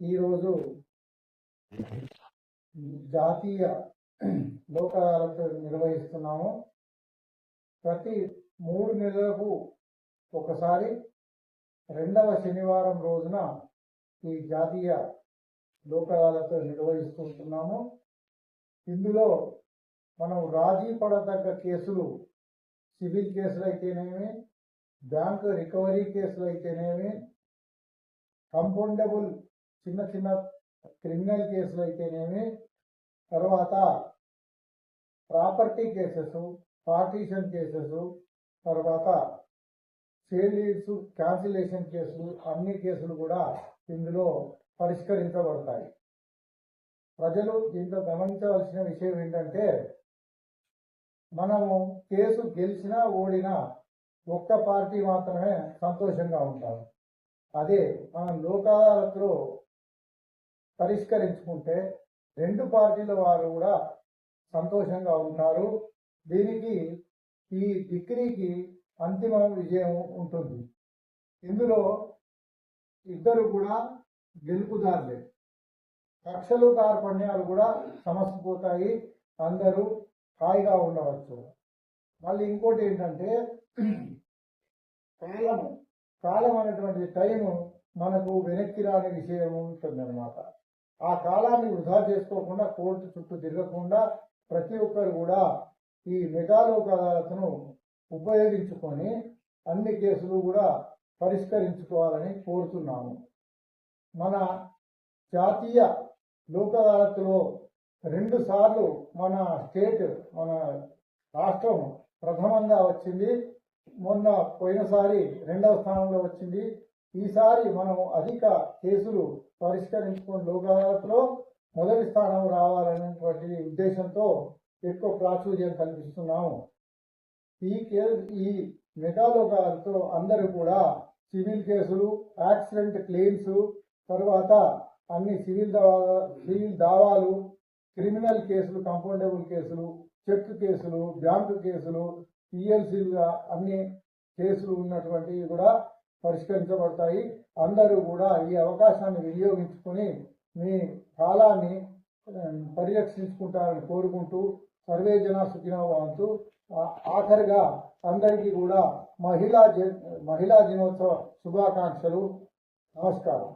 ఈరోజు జాతీయ లోక్ అదాలత్ నిర్వహిస్తున్నాము. ప్రతి మూడు నెలలకు ఒకసారి రెండవ శనివారం రోజున ఈ జాతీయ లోక్ అదాలత్ నిర్వహిస్తుంటున్నాము ఇందులో మనం రాజీ పడదగ్గ కేసులు సివిల్ కేసులు అయితేనేమి బ్యాంకు రికవరీ కేసులు అయితేనేమి కంపౌండబుల్ చిన్న చిన్న క్రిమినల్ కేసులు అయితేనేమి తర్వాత ప్రాపర్టీ కేసెస్ పార్టీషన్ కేసెస్ తర్వాత సేల్ క్యాన్సిలేషన్ కేసులు అన్ని కేసులు కూడా ఇందులో పరిష్కరించబడతాయి. ప్రజలు దీంట్లో గమనించవలసిన విషయం ఏంటంటే మనము కేసు గెలిచినా ఓడినా ఒక్క పార్టీ మాత్రమే సంతోషంగా ఉంటాము. అదే మనం లోకాలతో పరిష్కరించుకుంటే రెండు పార్టీల వారు కూడా సంతోషంగా ఉంటారు. దీనికి ఈ డిగ్రీకి అంతిమ విజయం ఉంటుంది. ఇందులో ఇద్దరు కూడా గెలుపుదారులే. కక్షలు కార్పణ్యాలు కూడా సమసిపోతాయి. అందరూ హాయిగా ఉండవచ్చు. మళ్ళీ ఇంకోటి ఏంటంటే కాలము. కాలం అనేటువంటి టైం మనకు వెనక్కి రాని విషయం ఉంటుందన్నమాట. ఆ కాలాన్ని వృధా చేసుకోకుండా కోర్టు చుట్టూ తిరగకుండా ప్రతి ఒక్కరు కూడా ఈ మెగాలోక్ అదాలత్ను ఉపయోగించుకొని అన్ని కేసులు కూడా పరిష్కరించుకోవాలని కోరుతున్నాము. మన జాతీయ లోక్ అదాలత్లో రెండు సార్లు మన స్టేట్ మన రాష్ట్రం ప్రథమంగా వచ్చింది. మొన్న పోయినసారి రెండవ స్థానంలో వచ్చింది. ఈసారి మనం అధిక కేసులు పరిష్కరించుకుని లోక్ అదాలత్లో మొదటి స్థానం రావాలనేటువంటి ఉద్దేశంతో ఎక్కువ ప్రాచుర్యం కల్పిస్తున్నాము. ఈ కే ఈ మెగా లోక్ అదాలత్లో అందరూ కూడా సివిల్ కేసులు యాక్సిడెంట్ క్లెయిమ్స్ తర్వాత అన్ని సివిల్ దావా సివిల్ దావాలు క్రిమినల్ కేసులు కంపౌండబుల్ కేసులు చెక్ కేసులు బ్యాంకు కేసులు పిఎల్సీలుగా అన్ని కేసులు ఉన్నటువంటివి కూడా పరిష్కరించబడతాయి. అందరూ కూడా ఈ అవకాశాన్ని వినియోగించుకొని మీ కాలాన్ని పరిరక్షించుకుంటారని కోరుకుంటూ సర్వే జన సుఖినో ఆఖరిగా అందరికీ కూడా మహిళా జ- మహిళా దినోత్సవ శుభాకాంక్షలు. నమస్కారం.